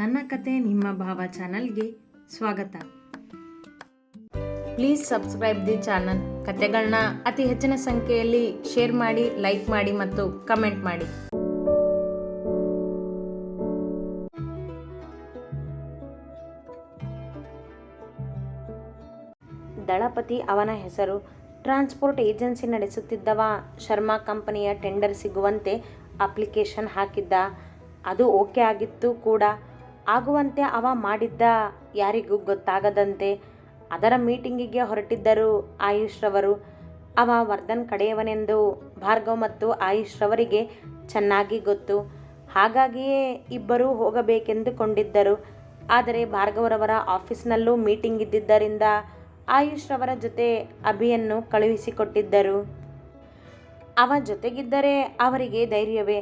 ನನ್ನ ಕತೆ ನಿಮ್ಮ ಭಾವ ಚಾನಲ್ಗೆ ಸ್ವಾಗತ. Please subscribe the channel. ಕತೆಗಳನ್ನ ಅತಿ ಹೆಚ್ಚಿನ ಸಂಖ್ಯೆಯಲ್ಲಿ ಶೇರ್ ಮಾಡಿ, ಲೈಕ್ ಮಾಡಿ ಮತ್ತು ಕಮೆಂಟ್ ಮಾಡಿ. ದಳಪತಿ ಅವನ ಹೆಸರು. ಟ್ರಾನ್ಸ್ಪೋರ್ಟ್ ಏಜೆನ್ಸಿ ನಡೆಸುತ್ತಿದ್ದವ ಶರ್ಮಾ ಕಂಪನಿಯ ಟೆಂಡರ್ ಸಿಗುವಂತೆ ಅಪ್ಲಿಕೇಶನ್ ಹಾಕಿದ್ದ. ಅದು ಓಕೆ ಆಗಿತ್ತು ಕೂಡ. ಆಗುವಂತೆ ಅವ ಮಾಡಿದ್ದ ಯಾರಿಗೂ ಗೊತ್ತಾಗದಂತೆ ಅದರ ಮೀಟಿಂಗಿಗೆ ಹೊರಟಿದ್ದರು ಆಯುಷ್ರವರು. ಅವ ವರ್ಧನ್ ಕಡೆಯವನೆಂದು ಭಾರ್ಗವ್ ಮತ್ತು ಆಯುಷ್ರವರಿಗೆ ಚೆನ್ನಾಗಿ ಗೊತ್ತು. ಹಾಗಾಗಿಯೇ ಇಬ್ಬರೂ ಹೋಗಬೇಕೆಂದುಕೊಂಡಿದ್ದರು. ಆದರೆ ಭಾರ್ಗವರವರ ಆಫೀಸ್ನಲ್ಲೂ ಮೀಟಿಂಗ್ ಇದ್ದಿದ್ದರಿಂದ ಆಯುಷ್ರವರ ಜೊತೆ ಅಭಿಯನ್ನು ಕಳುಹಿಸಿಕೊಟ್ಟಿದ್ದರು. ಅವ ಜೊತೆಗಿದ್ದರೆ ಅವರಿಗೆ ಧೈರ್ಯವೇ.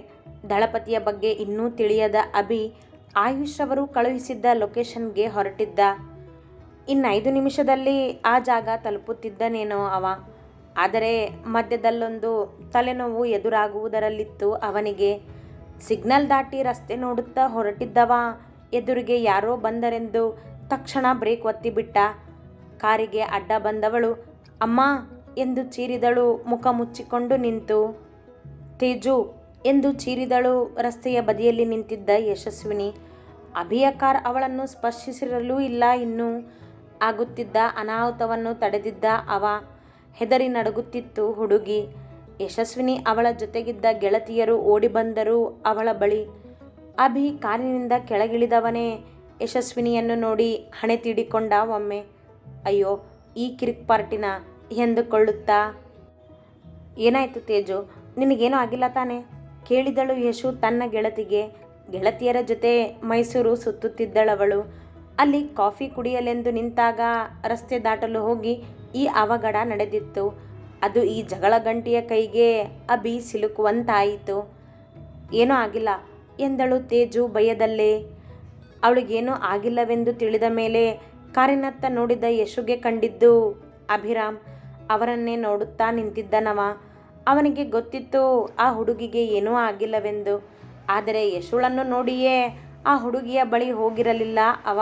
ದಳಪತಿಯ ಬಗ್ಗೆ ಇನ್ನೂ ತಿಳಿಯದ ಅಭಿ ಆಯುಷ್ ಅವರು ಕಳುಹಿಸಿದ್ದ ಲೊಕೇಶನ್ಗೆ ಹೊರಟಿದ್ದ. ಇನ್ನೈದು ನಿಮಿಷದಲ್ಲಿ ಆ ಜಾಗ ತಲುಪುತ್ತಿದ್ದನೇನೋ ಅವ. ಆದರೆ ಮಧ್ಯದಲ್ಲೊಂದು ತಲೆನೋವು ಎದುರಾಗುವುದರಲ್ಲಿತ್ತು ಅವನಿಗೆ. ಸಿಗ್ನಲ್ ದಾಟಿ ರಸ್ತೆ ನೋಡುತ್ತಾ ಹೊರಟಿದ್ದವ ಎದುರಿಗೆ ಯಾರೋ ಬಂದರೆಂದು ತಕ್ಷಣ ಬ್ರೇಕ್ ಒತ್ತಿಬಿಟ್ಟ. ಕಾರಿಗೆ ಅಡ್ಡ ಬಂದವಳು, ಅಮ್ಮ, ಎಂದು ಚೀರಿದಳು ಮುಖ ಮುಚ್ಚಿಕೊಂಡು ನಿಂತು. ತೇಜು ಎಂದು ಚೀರಿದಳು. ರಸ್ತೆಯ ಬದಿಯಲ್ಲಿ ನಿಂತಿದ್ದ ಯಶಸ್ವಿನಿ. ಅಭಿಯ ಕಾರ್ ಅವಳನ್ನು ಸ್ಪರ್ಶಿಸಿರಲೂ ಇಲ್ಲ. ಇನ್ನೂ ಆಗುತ್ತಿದ್ದ ಅನಾಹುತವನ್ನು ತಡೆದಿದ್ದ ಅವ ಹೆದರಿ ನಡುಗುತ್ತಿತ್ತು ಹುಡುಗಿ. ಯಶಸ್ವಿನಿ ಅವಳ ಜೊತೆಗಿದ್ದ ಗೆಳತಿಯರು ಓಡಿ ಬಂದರು ಅವಳ ಬಳಿ ಅಭಿ ಕಾರಿನಿಂದ ಕೆಳಗಿಳಿದವನೇ ಯಶಸ್ವಿನಿಯನ್ನು ನೋಡಿ ಹಣೆ ತೀಡಿಕೊಂಡ ಒಮ್ಮೆ. ಅಯ್ಯೋ, ಈ ಕಿರಿಕ್ ಪಾರ್ಟಿನ ಎಂದುಕೊಳ್ಳುತ್ತಾ? ಏನಾಯಿತು ತೇಜು? ನಿನಗೇನೂ ಆಗಿಲ್ಲ ತಾನೆ? ಕೇಳಿದಳು ಯಶು ತನ್ನ ಗೆಳತಿಗೆ, ಗೆಳತಿಯರ ಜೊತೆ ಮೈಸೂರು ಸುತ್ತುತ್ತಿದ್ದಳವಳು. ಅಲ್ಲಿ ಕಾಫಿ ಕುಡಿಯಲೆಂದು ನಿಂತಾಗ ರಸ್ತೆ ದಾಟಲು ಹೋಗಿ ಈ ಅವಘಡ ನಡೆದಿತ್ತು. ಅದು ಈ ಜಗಳ ಗಂಟಿಯ ಕೈಗೆ ಅಬಿ ಸಿಲುಕುವಂತಾಯಿತು. ಏನೂ ಆಗಿಲ್ಲ ಎಂದಳು ತೇಜು ಭಯದಲ್ಲೇ. ಅವಳಿಗೇನೂ ಆಗಿಲ್ಲವೆಂದು ತಿಳಿದ ಮೇಲೆ ಕಾರಿನತ್ತ ನೋಡಿದ ಯಶುಗೆ ಕಂಡಿದ್ದು, ಅಭಿರಾಮ್, ಅವರನ್ನೇ ನೋಡುತ್ತಾ ನಿಂತಿದ್ದನವ. ಅವನಿಗೆ ಗೊತ್ತಿತ್ತು, ಆ ಹುಡುಗಿಗೆ ಏನೂ ಆಗಿಲ್ಲವೆಂದು. ಆದರೆ ಯಶುಳನ್ನು ನೋಡಿಯೇ ಆ ಹುಡುಗಿಯ ಬಳಿ ಹೋಗಿರಲಿಲ್ಲ ಅವ.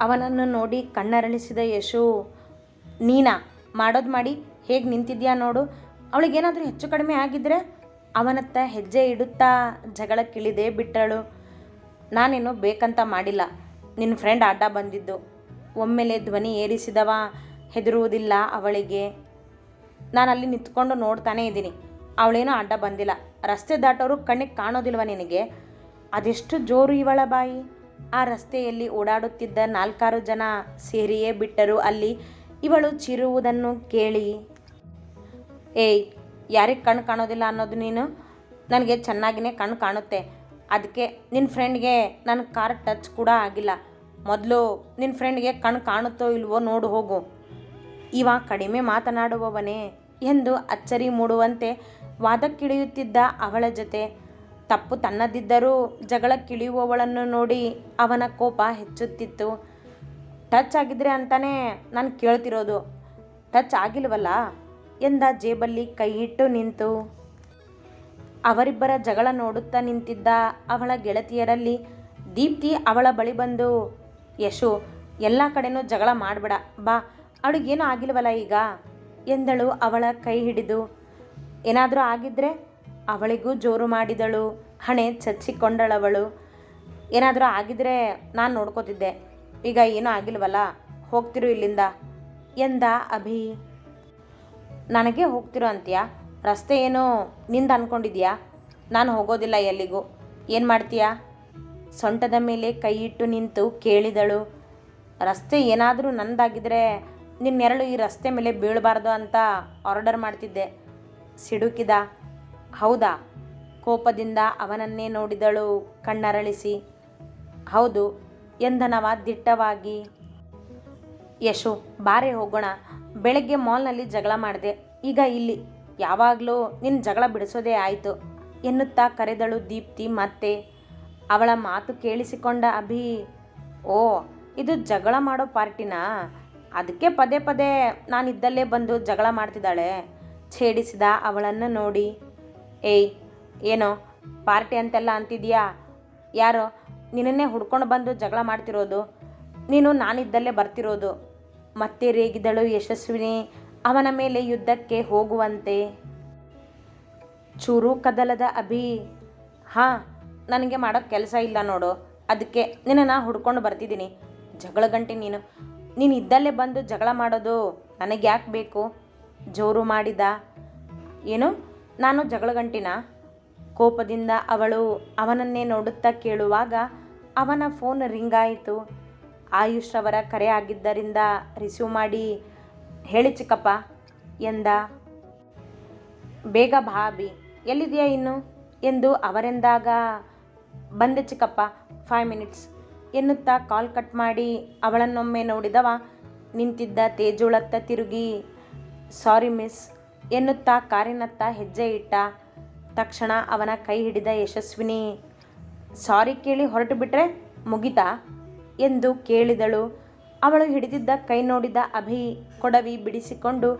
ಅವನನ್ನು ನೋಡಿ ಕಣ್ಣರಳಿಸಿದ ಯಶು ನೀನಾ, ಮಾಡೋದು ಮಾಡಿ, ಹೇಗೆ ನಿಂತಿದ್ಯಾ ನೋಡು. ಅವಳಿಗೇನಾದರೂ ಹೆಚ್ಚು ಕಡಿಮೆ ಆಗಿದ್ರೆ ಅವನತ್ತ ಹೆಜ್ಜೆ ಇಡುತ್ತಾ ಜಗಳಕ್ಕಿಳಿದೇ ಬಿಟ್ಟಳು. ನಾನೇನು ಬೇಕಂತ ಮಾಡಿಲ್ಲ. ನಿನ್ನ ಫ್ರೆಂಡ್ ಅಡ್ಡ ಬಂದಿದ್ದು. ಒಮ್ಮೆಲೆ ಧ್ವನಿ ಏರಿಸಿದವ, ಹೆದರುವುದಿಲ್ಲ ಅವಳಿಗೆ. ನಾನು ಅಲ್ಲಿ ನಿಂತ್ಕೊಂಡು ನೋಡ್ತಾನೇ ಇದ್ದೀನಿ. ಅವಳೇನೂ ಅಡ್ಡ ಬಂದಿಲ್ಲ. ರಸ್ತೆ ದಾಟೋರು ಕಣ್ಣಿಗೆ ಕಾಣೋದಿಲ್ವ ನಿನಗೆ? ಅದೆಷ್ಟು ಜೋರು ಇವಳ ಬಾಯಿ? ಆ ರಸ್ತೆಯಲ್ಲಿ ಓಡಾಡುತ್ತಿದ್ದ ನಾಲ್ಕಾರು ಜನ ಸೇರಿಯೇ ಬಿಟ್ಟರು ಅಲ್ಲಿ. ಇವಳು ಚಿರುವುದನ್ನು ಕೇಳಿ. ಏಯ್, ಯಾರಿಗೆ ಕಣ್ಣು ಕಾಣೋದಿಲ್ಲ ಅನ್ನೋದು ನೀನು? ನನಗೆ ಚೆನ್ನಾಗಿನೇ ಕಣ್ಣು ಕಾಣುತ್ತೆ. ಅದಕ್ಕೆ ನಿನ್ನ ಫ್ರೆಂಡ್ಗೆ ನನ್ನ ಕಾರ್ ಟಚ್ ಕೂಡ ಆಗಿಲ್ಲ. ಮೊದಲು ನಿನ್ನ ಫ್ರೆಂಡ್ಗೆ ಕಣ್ಣು ಕಾಣುತ್ತೋ ಇಲ್ವೋ ನೋಡು ಹೋಗು. ಇವ ಕಡಿಮೆ ಮಾತನಾಡುವವನೇ. ಎಂದು ಅಚ್ಚರಿ ಮೂಡುವಂತೆ ವಾದಕ್ಕಿಳಿಯುತ್ತಿದ್ದ ಅವಳ ಜೊತೆ. ತಪ್ಪು ತನ್ನದಿದ್ದರೂ ಜಗಳಕ್ಕಿಳಿಯುವವಳನ್ನು ನೋಡಿ ಅವನ ಕೋಪ ಹೆಚ್ಚುತ್ತಿತ್ತು. ಟಚ್ ಆಗಿದ್ರೆ ಅಂತಾನೆ ನಾನು ಕೇಳ್ತಿರೋದು. ಟಚ್ ಆಗಿಲ್ವಲ್ಲ? ಎಂದ ಜೇಬಲ್ಲಿ ಕೈಯಿಟ್ಟು ನಿಂತು. ಅವರಿಬ್ಬರ ಜಗಳ ನೋಡುತ್ತಾ ನಿಂತಿದ್ದ ಅವಳ ಗೆಳತಿಯರಲ್ಲಿ ದೀಪ್ತಿ ಅವಳ ಬಳಿ ಬಂದು, ಯಶು, ಎಲ್ಲ ಕಡೆನೂ ಜಗಳ ಮಾಡಬೇಡ. ಬಾ ಅವಳಿಗೇನೂ ಆಗಿಲ್ವಲ್ಲ ಈಗ? ಎಂದಳು ಅವಳ ಕೈ ಹಿಡಿದು. ಏನಾದರೂ ಆಗಿದ್ರೆ ಅವಳಿಗೂ ಜೋರು ಮಾಡಿದಳು, ಹಣೆ ಚಚ್ಚಿಕೊಂಡಳವಳು. ಏನಾದರೂ ಆಗಿದ್ರೆ ನಾನು ನೋಡ್ಕೋತಿದ್ದೆ. ಈಗ ಏನೂ ಆಗಿಲ್ವಲ್ಲ, ಹೋಗ್ತಿರು ಇಲ್ಲಿಂದ ಎಂದ ಅಭಿ. ನನಗೆ ಹೋಗ್ತಿರು ಅಂತೀಯಾ? ರಸ್ತೆ ಏನೋ ನಿಂದ ಅಂದ್ಕೊಂಡಿದ್ಯಾ ನಾನು ಹೋಗೋದಿಲ್ಲ ಎಲ್ಲಿಗೂ. ಏನು ಮಾಡ್ತೀಯಾ? ಸೊಂಟದ ಮೇಲೆ ಕೈಯಿಟ್ಟು ನಿಂತು ಕೇಳಿದಳು. ರಸ್ತೆ ಏನಾದರೂ ನಂದಾಗಿದ್ರೆ ನಿನ್ನೆರಳು ಈ ರಸ್ತೆ ಮೇಲೆ ಬೀಳಬಾರ್ದು ಅಂತ ಆರ್ಡರ್ ಮಾಡ್ತಿದ್ದೆ. ಸಿಡುಕಿದ, ಹೌದಾ? ಕೋಪದಿಂದ ಅವನನ್ನೇ ನೋಡಿದಳು ಕಣ್ಣರಳಿಸಿ. ಹೌದು ಎಂದನವ ದಿಟ್ಟವಾಗಿ ಯಶು, ಬಾರೆ ಹೋಗೋಣ. ಬೆಳಗ್ಗೆ ಮಾಲ್ನಲ್ಲಿ ಜಗಳ ಮಾಡಿದೆ. ಈಗ ಇಲ್ಲಿ. ಯಾವಾಗಲೂ ನಿನ್ನ ಜಗಳ ಬಿಡಿಸೋದೇ ಆಯಿತು, ಎನ್ನುತ್ತಾ ಕರೆದಳು ದೀಪ್ತಿ ಮತ್ತೆ. ಅವಳ ಮಾತು ಕೇಳಿಸಿಕೊಂಡ ಅಭಿ, ಓ, ಇದು ಜಗಳ ಮಾಡೋ ಪಾರ್ಟಿನಾ? ಅದಕ್ಕೆ ಪದೇ ಪದೇ ನಾನಿದ್ದಲ್ಲೇ ಬಂದು ಜಗಳ ಮಾಡ್ತಿದ್ದಾಳೆ. ಛೇಡಿಸಿದ ಅವಳನ್ನು ನೋಡಿ. ಏಯ್, ಏನೋ ಪಾರ್ಟಿ ಅಂತೆಲ್ಲ ಅಂತಿದ್ಯಾ ಯಾರೋ ನಿನ್ನನ್ನೇ ಹುಡ್ಕೊಂಡು ಬಂದು ಜಗಳ ಮಾಡ್ತಿರೋದು. ನೀನು ನಾನಿದ್ದಲ್ಲೇ ಬರ್ತಿರೋದು. ಮತ್ತೆ ರೇಗಿದಳು ಯಶಸ್ವಿನಿ. ಅವನ ಮೇಲೆ ಯುದ್ಧಕ್ಕೆ ಹೋಗುವಂತೆ. ಚೂರು ಕದಲದ ಅಭಿ. ಹಾಂ, ನನಗೆ ಮಾಡೋ ಕೆಲಸ ಇಲ್ಲ ನೋಡು. ಅದಕ್ಕೆ ನಿನ್ನನ್ನು ಹುಡ್ಕೊಂಡು ಬರ್ತಿದ್ದೀನಿ. ಜಗಳ ಗಂಟೆ ನೀನು. ನೀನು ಇದ್ದಲ್ಲೇ ಬಂದು ಜಗಳ ಮಾಡೋದು ನನಗೆ ಯಾಕೆ ಬೇಕು? ಜೋರು ಮಾಡಿದ? ಏನು? ನಾನು ಜಗಳ ಗಂಟಿನ ಕೋಪದಿಂದ ಅವಳು ಅವನನ್ನೇ ನೋಡುತ್ತಾ ಕೇಳುವಾಗ ಅವನ ಫೋನ್ ರಿಂಗ್ ಆಯಿತು. ಆಯುಷ್ ಅವರ ಕರೆ ಆಗಿದ್ದರಿಂದ ರಿಸೀವ್ ಮಾಡಿ, ಹೇಳಿ ಚಿಕ್ಕಪ್ಪ, ಎಂದ. ಬೇಗ ಭಾಬಿ ಎಲ್ಲಿದೆಯಾ ಇನ್ನು? ಎಂದು ಅವರೆಂದಾಗ, ಬಂದೆ ಚಿಕ್ಕಪ್ಪ ಫೈವ್ ಮಿನಿಟ್ಸ್ ಎನ್ನುತ್ತಾ ಕಾಲ್ ಕಟ್ ಮಾಡಿ, ಅವಳನ್ನೊಮ್ಮೆ ನೋಡಿದವ, ನಿಂತಿದ್ದ ತೇಜೋಳತ್ತ ತಿರುಗಿ, ಸಾರಿ ಮಿಸ್, ಎನ್ನುತ್ತಾ ಕಾರಿನತ್ತ ಹೆಜ್ಜೆ ಇಟ್ಟ ತಕ್ಷಣ ಅವನ ಕೈ ಹಿಡಿದ ಯಶಸ್ವಿನಿ, ಸಾರಿ ಕೇಳಿ ಹೊರಟು ಬಿಟ್ರೆ ಮುಗಿತಾ? ಎಂದು ಕೇಳಿದಳು. ಅವಳು ಹಿಡಿದಿದ್ದ ಕೈ ನೋಡಿದ ಅಭಿ ಕೊಡವಿ ಬಿಡಿಸಿಕೊಂಡು,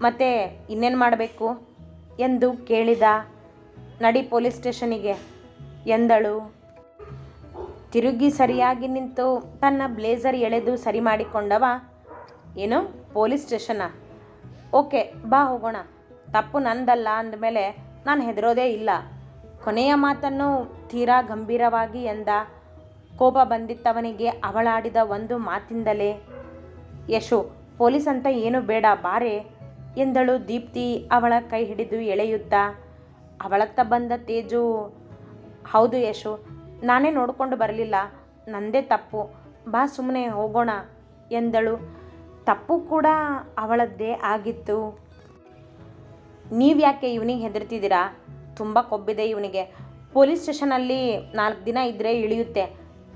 ಮತ್ತೆ ಇನ್ನೇನು ಮಾಡಬೇಕು? ಎಂದು ಕೇಳಿದ. ನಡಿ ಪೊಲೀಸ್ ಸ್ಟೇಷನಿಗೆ, ಎಂದಳು. ತಿರುಗಿ ಸರಿಯಾಗಿ ನಿಂತು ತನ್ನ ಬ್ಲೇಸರ್ ಎಳೆದು ಸರಿ ಮಾಡಿಕೊಂಡವ? ಏನು? Police station? ಓಕೆ, ಬಾ ಹೋಗೋಣ. ತಪ್ಪು ನಂದಲ್ಲ ಅಂದಮೇಲೆ ನಾನು ಹೆದರೋದೇ ಇಲ್ಲ. ಕೊನೆಯ ಮಾತನ್ನು ತೀರಾ ಗಂಭೀರವಾಗಿ ಎಂದ ಕೋಪ ಬಂದಿತ್ತವನಿಗೆ ಅವಳಾಡಿದ ಒಂದು ಮಾತಿಂದಲೇ, ಯಶು, ಪೊಲೀಸ್ ಅಂತ ಏನು ಬೇಡ, ಬಾರೆ, ಎಂದಳು ದೀಪ್ತಿ ಅವಳ ಕೈ ಹಿಡಿದು ಎಳೆಯುತ್ತಾ. ಅವಳತ್ತ ಬಂದ ತೇಜು, ಹೌದು ಯಶು ನಾನೇ ನೋಡಿಕೊಂಡು ಬರಲಿಲ್ಲ. ನಂದೇ ತಪ್ಪು. ಬಾ ಸುಮ್ಮನೆ ಹೋಗೋಣ ಎಂದಳು. ತಪ್ಪು ಕೂಡ ಅವಳದ್ದೇ ಆಗಿತ್ತು. ನೀವ್ಯಾಕೆ ಇವನಿಗೆ ಹೆದರ್ತಿದ್ದೀರಾ? ತುಂಬ ಕೊಬ್ಬಿದೆ ಇವನಿಗೆ. ಪೊಲೀಸ್ ಸ್ಟೇಷನಲ್ಲಿ ನಾಲ್ಕು ದಿನ ಇದ್ದರೆ ಇಳಿಯುತ್ತೆ.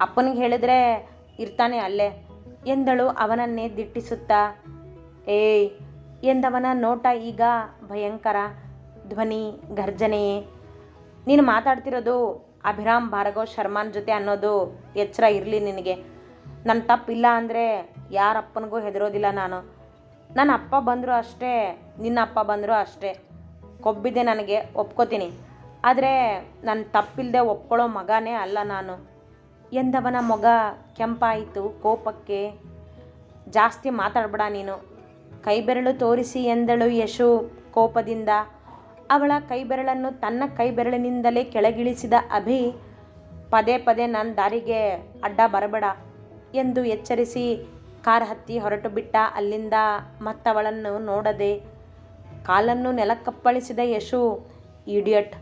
ಅಪ್ಪನಿಗೆ ಹೇಳಿದ್ರೆ ಇರ್ತಾನೆ ಅಲ್ಲೇ ಎಂದಳು ಅವನನ್ನೇ ದಿಟ್ಟಿಸುತ್ತಾ. ಏಯ್, ಎಂದವನ ನೋಟ ಈಗ ಭಯಂಕರ. ಧ್ವನಿ, ಗರ್ಜನೆಯೇ. ನೀನು ಮಾತಾಡ್ತಿರೋದು ಅಭಿರಾಮ್ ಭಾರ್ಗವ್ ಶರ್ಮಾನ್ ಜೊತೆ ಅನ್ನೋದು ಎಚ್ಚರ ಇರಲಿ ನಿನಗೆ. ನನ್ನ ತಪ್ಪಿಲ್ಲ ಅಂದರೆ ಯಾರಪ್ಪನಿಗೂ ಹೆದರೋದಿಲ್ಲ ನಾನು. ನನ್ನ ಅಪ್ಪ ಬಂದರೂ ಅಷ್ಟೇ, ನಿನ್ನ ಅಪ್ಪ ಬಂದರೂ ಅಷ್ಟೇ. ಕೊಬ್ಬಿದೆ ನನಗೆ, ಒಪ್ಕೋತೀನಿ. ಆದರೆ ನನ್ನ ತಪ್ಪಿಲ್ಲದೆ ಒಪ್ಕೊಳ್ಳೋ ಮಗನೇ ಅಲ್ಲ ನಾನು. ಎಂದವನ ಮಗ ಕೆಂಪಾಯಿತು ಕೋಪಕ್ಕೆ. ಜಾಸ್ತಿ ಮಾತಾಡಬೇಡ ನೀನು. ಕೈಬೆರಳು ತೋರಿಸಿ ಎಂದಳು ಯಶು ಕೋಪದಿಂದ. ಅವಳ ಕೈಬೆರಳನ್ನು ತನ್ನ ಕೈಬೆರಳಿನಿಂದಲೇ ಕೆಳಗಿಳಿಸಿದ ಅಭಿ, ಪದೇ ಪದೇ ನನ್ನ ದಾರಿಗೆ ಅಡ್ಡ ಬರಬೇಡ ಎಂದು ಎಚ್ಚರಿಸಿ ಕಾರ್ ಹತ್ತಿ ಹೊರಟು ಬಿಟ್ಟ ಅಲ್ಲಿಂದ ಮತ್ತವಳನ್ನು ನೋಡದೆ ಕಾಲನ್ನು ನೆಲಕ್ಕಪ್ಪಳಿಸಿದ ಯಶು, ಇಡಿಯಟ್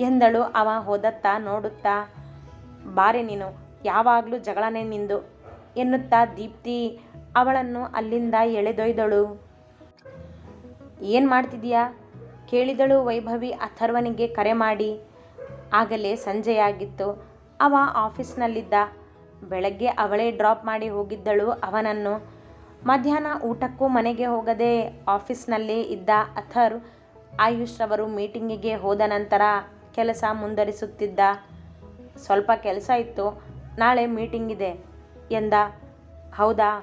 ಎಂದಳು. ಅವ ಹೋದತ್ತ ನೋಡುತ್ತಾ, ಬಾರೆ ನೀನು, ಯಾವಾಗಲೂ ಜಗಳನೇ ನಿಂದು ಎನ್ನುತ್ತಾ ದೀಪ್ತಿ ಅವಳನ್ನು ಅಲ್ಲಿಂದ ಎಳೆದೊಯ್ದಳು. ಏನು ಮಾಡ್ತಿದೀಯಾ ಕೇಳಿದಳು ವೈಭವಿ ಅಥರ್ವನಿಗೆ ಕರೆ ಮಾಡಿ. ಆಗಲೇ ಸಂಜೆಯಾಗಿತ್ತು ಅವ ಆಫೀಸ್ನಲ್ಲಿದ್ದ ಬೆಳಗ್ಗೆ ಅವಳೇ ಡ್ರಾಪ್ ಮಾಡಿ ಹೋಗಿದ್ದಳು ಅವನನ್ನು. ಮಧ್ಯಾಹ್ನ ಊಟಕ್ಕೂ ಮನೆಗೆ ಹೋಗದೆ ಆಫೀಸ್ನಲ್ಲೇ ಇದ್ದ ಅಥರ್ ಆಯುಷ್ ಅವರು ಮೀಟಿಂಗಿಗೆ ಹೋದ ನಂತರ ಕೆಲಸ ಮುಂದುವರಿಸುತ್ತಿದ್ದ. ಸ್ವಲ್ಪ ಕೆಲಸ ಇತ್ತು. ನಾಳೆ ಮೀಟಿಂಗ್ ಇದೆ ಎಂದ. ಹೌದಾ?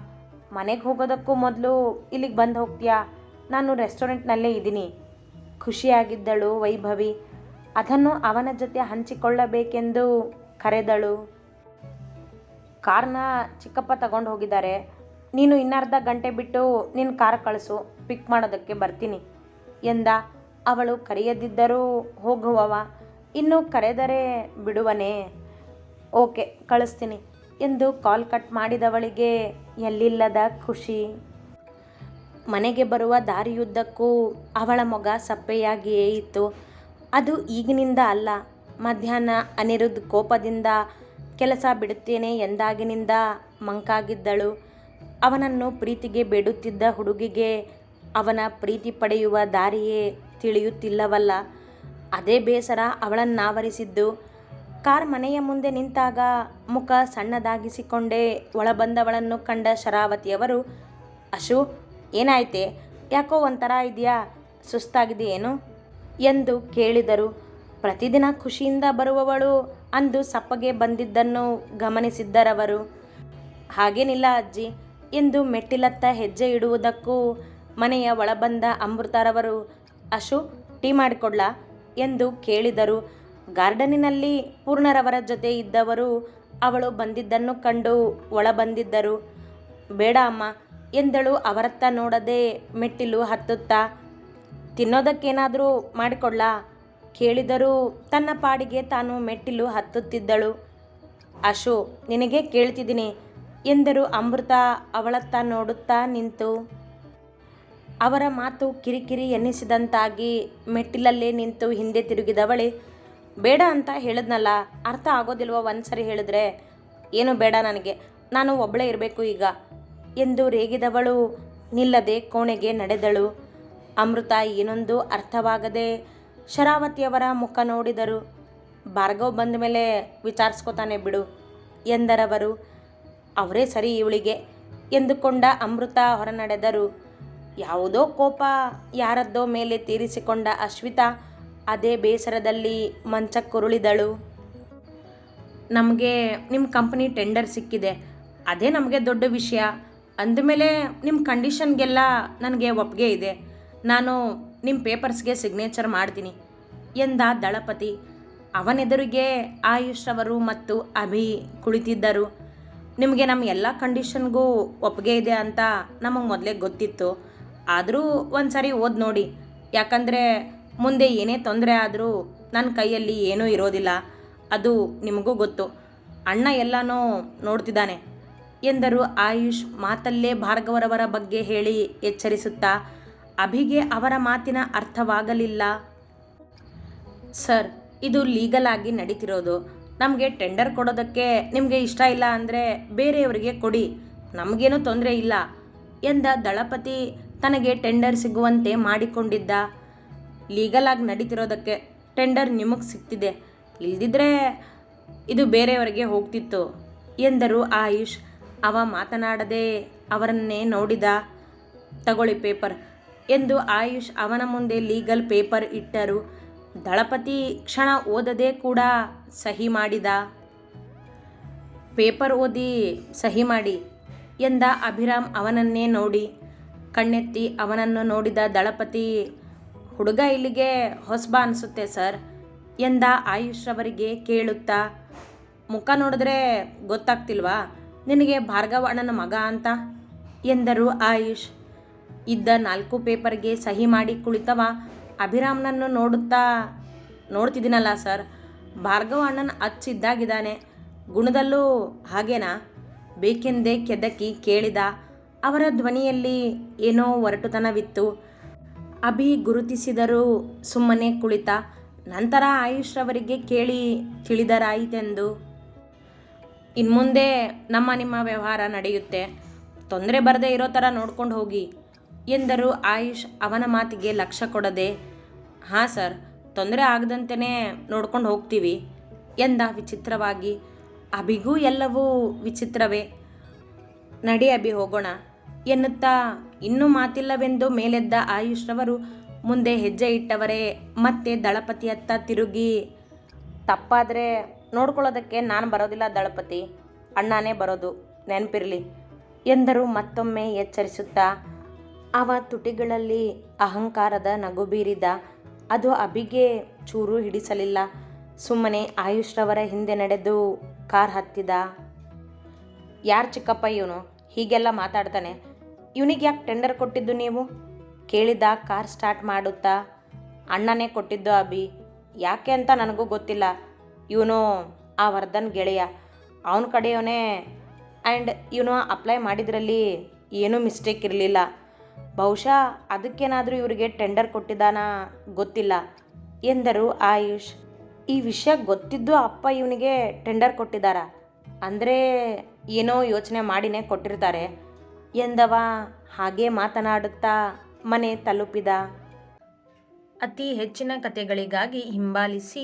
ಮನೆಗೆ ಹೋಗೋದಕ್ಕೂ ಮೊದಲು ಇಲ್ಲಿಗೆ ಬಂದು ಹೋಗ್ತೀಯಾ? ನಾನು ರೆಸ್ಟೋರೆಂಟ್ನಲ್ಲೇ ಇದ್ದೀನಿ. ಖುಷಿಯಾಗಿದ್ದಳು ವೈಭವಿ. ಅದನ್ನು ಅವನ ಜೊತೆ ಹಂಚಿಕೊಳ್ಳಬೇಕೆಂದು ಕರೆದಳು. ಕಾರ್ನ ಚಿಕ್ಕಪ್ಪ ತಗೊಂಡು ಹೋಗಿದ್ದಾರೆ. ನೀನು ಇನ್ನರ್ಧ ಗಂಟೆ ಬಿಟ್ಟು ನಿನ್ನ ಕಾರ್ ಕಳಿಸು, ಪಿಕ್ ಮಾಡೋದಕ್ಕೆ ಬರ್ತೀನಿ ಎಂದ. ಅವಳು ಕರೆಯದಿದ್ದರೂ ಹೋಗುವವ, ಇನ್ನು ಕರೆದರೆ ಬಿಡುವನೇ. ಓಕೆ, ಕಳಿಸ್ತೀನಿ ಎಂದು ಕಾಲ್ ಕಟ್ ಮಾಡಿದವಳಿಗೆ ಎಲ್ಲಿಲ್ಲದ ಖುಷಿ. ಮನೆಗೆ ಬರುವ ದಾರಿಯುದ್ದಕ್ಕೂ ಅವಳ ಮೊಗ ಸಪ್ಪೆಯಾಗಿಯೇ ಇತ್ತು. ಅದು ಈಗಿನಿಂದ ಅಲ್ಲ. ಮಧ್ಯಾಹ್ನ ಅನಿರುದ್ಧ ಕೋಪದಿಂದ ಕೆಲಸ ಬಿಡುತ್ತೇನೆ ಎಂದಾಗಿನಿಂದ ಮಂಕಾಗಿದ್ದಳು. ಅವನನ್ನು ಪ್ರೀತಿಗೆ ಬೇಡುತ್ತಿದ್ದ ಹುಡುಗಿಗೆ ಅವನ ಪ್ರೀತಿ ಪಡೆಯುವ ದಾರಿಯೇ ತಿಳಿಯುತ್ತಿಲ್ಲವಲ್ಲ. ಅದೇ ಬೇಸರ ಅವಳನ್ನಾವರಿಸಿದ್ದು. ಕಾರ್ ಮನೆಯ ಮುಂದೆ ನಿಂತಾಗ ಮುಖ ಸಣ್ಣದಾಗಿಸಿಕೊಂಡೇ ಒಳಬಂದವಳನ್ನು ಕಂಡ ಶರಾವತಿಯವರು, ಅಶು ಏನಾಯ್ತೆ? ಯಾಕೋ ಒಂಥರ ಇದೆಯಾ? ಸುಸ್ತಾಗಿದೆಯೇನು ಎಂದು ಕೇಳಿದರು. ಪ್ರತಿದಿನ ಖುಷಿಯಿಂದ ಬರುವವಳು ಅಂದು ಸಪ್ಪಗೆ ಬಂದಿದ್ದನ್ನು ಗಮನಿಸಿದ್ದರವರು. ಹಾಗೇನಿಲ್ಲ ಅಜ್ಜಿ, ಎಂದು ಮೆಟ್ಟಿಲತ್ತ ಹೆಜ್ಜೆ ಇಡುವುದಕ್ಕೂ ಮನೆಯ ಒಳಬಂದ ಅಮೃತರವರು, ಅಶು, ಟೀ ಮಾಡಿಕೊಡ್ಲಾ? ಎಂದು ಕೇಳಿದರು. ಗಾರ್ಡನಿನಲ್ಲಿ ಪೂರ್ಣರವರ ಜೊತೆ ಇದ್ದವರು ಅವಳು ಬಂದಿದ್ದನ್ನು ಕಂಡು ಒಳಬಂದಿದ್ದರು. ಬೇಡ ಅಮ್ಮ ಎಂದಳು, ಅವರತ್ತ ನೋಡದೆ ಮೆಟ್ಟಿಲು ಹತ್ತುತ್ತಾ, ತಿನ್ನೋದಕ್ಕೇನಾದರೂ ಮಾಡಿಕೊಳ್ಳ ಕೇಳಿದರೂ ತನ್ನ ಪಾಡಿಗೆ ತಾನು ಮೆಟ್ಟಿಲು ಹತ್ತುತ್ತಿದ್ದಳು. ಅಶು, ನಿನಗೆ ಕೇಳ್ತಿದ್ದೀನಿ ಎಂದರು ಅಮೃತ ಅವಳತ್ತ ನೋಡುತ್ತಾ ನಿಂತು. ಅವರ ಮಾತು ಕಿರಿಕಿರಿ ಎನ್ನಿಸಿದಂತಾಗಿ ಮೆಟ್ಟಿಲಲ್ಲೇ ನಿಂತು ಹಿಂದೆ ತಿರುಗಿದವಳೆ, ಬೇಡ ಅಂತ ಹೇಳಿದ್ನಲ್ಲ, ಅರ್ಥ ಆಗೋದಿಲ್ವ ಒಂದ್ಸರಿ ಹೇಳಿದ್ರೆ? ಏನು ಬೇಡ ನನಗೆ, ನಾನು ಒಬ್ಬಳೇ ಇರಬೇಕು ಈಗ. ಎಂದು ರೇಗಿದವಳು. ನಿಲ್ಲದೆ ಕೋಣೆಗೆ ನಡೆದಳು. ಅಮೃತ ಏನೊಂದು ಅರ್ಥವಾಗದೆ ಶರಾವತಿಯವರ ಮುಖ ನೋಡಿದರು. ಭಾರ್ಗವ್ ಬಂದ ಮೇಲೆ ವಿಚಾರಿಸ್ಕೋತಾನೆ ಬಿಡು ಎಂದರವರು. ಅವರೇ ಸರಿ ಇವಳಿಗೆ ಎಂದುಕೊಂಡ ಅಮೃತ ಹೊರನಡೆದರು. ಯಾವುದೋ ಕೋಪ ಯಾರದ್ದೋ ಮೇಲೆ ತೀರಿಸಿಕೊಂಡ ಅಶ್ವಿತಾ ಅದೇ ಬೇಸರದಲ್ಲಿ ಮಂಚಕ್ಕುರುಳಿದಳು. ನಮಗೆ ನಿಮ್ಮ ಕಂಪನಿ ಟೆಂಡರ್ ಸಿಕ್ಕಿದೆ. ಅದೇ ನಮಗೆ ದೊಡ್ಡ ವಿಷಯ. ಅಂದಮೇಲೆ ನಿಮ್ಮ ಕಂಡೀಷನ್ಗೆಲ್ಲ ನನಗೆ ಒಪ್ಪಿಗೆ ಇದೆ. ನಾನು ನಿಮ್ಮ ಪೇಪರ್ಸ್ಗೆ ಸಿಗ್ನೇಚರ್ ಮಾಡ್ತೀನಿ. ಎಂದ ದಳಪತಿ, ಅವನೆದುರಿಗೆ ಆಯುಷ್ ಅವರು ಮತ್ತು ಅಭಿ ಕುಳಿತಿದ್ದರು. ನಿಮಗೆ ನಮ್ಮ ಎಲ್ಲ ಕಂಡೀಷನ್ಗೂ ಒಪ್ಪಿಗೆ ಇದೆ ಅಂತ ನಮಗೆ ಮೊದಲೇ ಗೊತ್ತಿತ್ತು. ಆದರೂ ಒಂದು ಸಾರಿ ಓದಿ ನೋಡಿ. ಯಾಕಂದರೆ ಮುಂದೆ ಏನೇ ತೊಂದರೆ ಆದರೂ ನನ್ನ ಕೈಯಲ್ಲಿ ಏನೂ ಇರೋದಿಲ್ಲ. ಅದು ನಿಮಗೂ ಗೊತ್ತು. ಅಣ್ಣ ಎಲ್ಲನೂ ನೋಡ್ತಿದ್ದಾನೆ. ಎಂದರು. ಆಯುಷ್ ಮಾತಲ್ಲೇ ಭಾರ್ಗವರವರ ಬಗ್ಗೆ ಹೇಳಿ ಎಚ್ಚರಿಸುತ್ತಾ, ಅಭಿಗೆ ಅವರ ಮಾತಿನ ಅರ್ಥವಾಗಲಿಲ್ಲ. ಸರ್, ಇದು ಲೀಗಲ್ ಆಗಿ ನಡೀತಿರೋದು. ನಮಗೆ ಟೆಂಡರ್ ಕೊಡೋದಕ್ಕೆ ನಿಮಗೆ ಇಷ್ಟ ಇಲ್ಲ ಅಂದರೆ ಬೇರೆಯವರಿಗೆ ಕೊಡಿ. ನಮಗೇನು ತೊಂದರೆ ಇಲ್ಲ ಎಂದ ದಳಪತಿ ತನಗೆ ಟೆಂಡರ್ ಸಿಗುವಂತೆ ಮಾಡಿಕೊಂಡಿದ್ದ. ಲೀಗಲ್ ಆಗಿ ನಡೀತಿರೋದಕ್ಕೆ ಟೆಂಡರ್ ನಿಮಗೆ ಸಿಗ್ತಿದೆ. ಇಲ್ದಿದ್ರೆ ಇದು ಬೇರೆಯವರಿಗೆ ಹೋಗ್ತಿತ್ತು ಎಂದರು ಆಯುಷ್. ಅವ ಮಾತನಾಡದೆ ಅವರನ್ನೇ ನೋಡಿದ. ತಗೊಳ್ಳಿ ಪೇಪರ್ ಎಂದು ಆಯುಷ್ ಅವನ ಮುಂದೆ ಲೀಗಲ್ ಪೇಪರ್ ಇಟ್ಟರು. ದಳಪತಿ ಕ್ಷಣ ಓದದೆ ಕೂಡ ಸಹಿ ಮಾಡಿದ. ಪೇಪರ್ ಓದಿ ಸಹಿ ಮಾಡಿ ಎಂದ ಅಭಿರಾಮ್ ಅವನನ್ನೇ ನೋಡಿ. ಕಣ್ಣೆತ್ತಿ ಅವನನ್ನು ನೋಡಿದ ದಳಪತಿ, ಹುಡುಗ ಇಲ್ಲಿಗೆ ಹೊಸಬ ಅನಿಸುತ್ತೆ ಸರ್ ಎಂದ ಆಯುಷ್ ಅವರಿಗೆ ಕೇಳುತ್ತಾ. ಮುಖ ನೋಡಿದ್ರೆ ಗೊತ್ತಾಗ್ತಿಲ್ವಾ? ನಿನಗೆ ಭಾರ್ಗವ ಅಣ್ಣನ ಮಗ ಅಂತ? ಎಂದರು ಆಯುಷ್. ಇದ್ದ ನಾಲ್ಕು ಪೇಪರ್ಗೆ ಸಹಿ ಮಾಡಿ ಕುಳಿತವ. ಅಭಿರಾಮ್ನನ್ನು ನೋಡುತ್ತಾ, ನೋಡ್ತಿದ್ದೀನಲ್ಲ ಸರ್? ಭಾರ್ಗವ ಅಣ್ಣನ ಅಚ್ಚಿದ್ದಾಗಿದ್ದಾನೆ. ಗುಣದಲ್ಲೂ ಹಾಗೇನಾ? ಬೇಕೆಂದೇ ಕೆದಕಿ ಕೇಳಿದ. ಅವರ ಧ್ವನಿಯಲ್ಲಿ ಏನೋ ಒರಟುತನವಿತ್ತು. ಅಭಿ ಗುರುತಿಸಿದರೂ ಸುಮ್ಮನೆ ಕುಳಿತ. ನಂತರ ಆಯುಷ್ ಅವರಿಗೆ ಕೇಳಿ ತಿಳಿದರಾಯಿತೆಂದು. ಇನ್ಮುಂದೆ ನಮ್ಮ ನಿಮ್ಮ ವ್ಯವಹಾರ ನಡೆಯುತ್ತೆ. ತೊಂದರೆ ಬರದೇ ಇರೋ ಥರ ನೋಡ್ಕೊಂಡು ಹೋಗಿ. ಎಂದರು ಆಯುಷ್ ಅವನ ಮಾತಿಗೆ ಲಕ್ಷ್ಯ ಕೊಡದೆ, ಹಾಂ ಸರ್, ತೊಂದರೆ ಆಗದಂತೆಯೇ ನೋಡ್ಕೊಂಡು ಹೋಗ್ತೀವಿ ಎಂದ ವಿಚಿತ್ರವಾಗಿ. ಅಭಿಗೂ ಎಲ್ಲವೂ ವಿಚಿತ್ರವೇ. ನಡಿ ಅಭಿ, ಹೋಗೋಣ ಎನ್ನುತ್ತಾ ಇನ್ನೂ ಮಾತಿಲ್ಲವೆಂದು ಮೇಲೆದ್ದ ಆಯುಷ್ರವರು ಮುಂದೆ ಹೆಜ್ಜೆ ಇಟ್ಟವರೇ ಮತ್ತೆ ದಳಪತಿಯತ್ತ ತಿರುಗಿ, ತಪ್ಪಾದರೆ ನೋಡ್ಕೊಳ್ಳೋದಕ್ಕೆ ನಾನು ಬರೋದಿಲ್ಲ ದಳಪತಿ. ಅಣ್ಣನೇ ಬರೋದು. ನೆನಪಿರಲಿ. ಎಂದರು ಮತ್ತೊಮ್ಮೆ ಎಚ್ಚರಿಸುತ್ತಾ. ಅವ ತುಟಿಗಳಲ್ಲಿ ಅಹಂಕಾರದ ನಗು ಬೀರಿದ. ಅದು ಅಭಿಗೆ ಚೂರು ಹಿಡಿಸಲಿಲ್ಲ. ಸುಮ್ಮನೆ ಆಯುಷ್ರವರ ಹಿಂದೆ ನಡೆದು ಕಾರ್ ಹತ್ತಿದ. ಯಾರು ಚಿಕ್ಕಪ್ಪ ಇವನು? ಹೀಗೆಲ್ಲ ಮಾತಾಡ್ತಾನೆ. ಇವನಿಗೆ ಯಾಕೆ ಟೆಂಡರ್ ಕೊಟ್ಟಿದ್ದು ನೀವು? ಕೇಳಿದ ಕಾರ್ ಸ್ಟಾರ್ಟ್ ಮಾಡುತ್ತಾ. ಅಣ್ಣನೇ ಕೊಟ್ಟಿದ್ದು ಅಭಿ. ಯಾಕೆ ಅಂತ ನನಗೂ ಗೊತ್ತಿಲ್ಲ. ಇವನು ಆ ವರ್ಧನ್ ಗೆಳೆಯ. ಅವನ ಕಡೆಯವನೇ ಆ್ಯಂಡ್ ಇವನು ಅಪ್ಲೈ ಮಾಡಿದ್ರಲ್ಲಿ ಏನೂ ಮಿಸ್ಟೇಕ್ ಇರಲಿಲ್ಲ. ಬಹುಶಃ ಅದಕ್ಕೇನಾದರೂ ಇವರಿಗೆ ಟೆಂಡರ್ ಕೊಟ್ಟಿದ್ದಾನಾ ಗೊತ್ತಿಲ್ಲ ಎಂದರು ಆಯುಷ್. ಈ ವಿಷಯ ಗೊತ್ತಿದ್ದು ಅಪ್ಪ ಇವನಿಗೆ ಟೆಂಡರ್ ಕೊಟ್ಟಿದ್ದಾರಾ. ಅಂದರೆ ಏನೋ ಯೋಚನೆ ಮಾಡಿನೇ ಕೊಟ್ಟಿರ್ತಾರೆ ಎಂದವ ಹಾಗೆ ಮಾತನಾಡುತ್ತಾ ಮನೆ ತಲುಪಿದ. ಅತಿ ಹೆಚ್ಚಿನ ಕಥೆಗಳಿಗಾಗಿ ಹಿಂಬಾಲಿಸಿ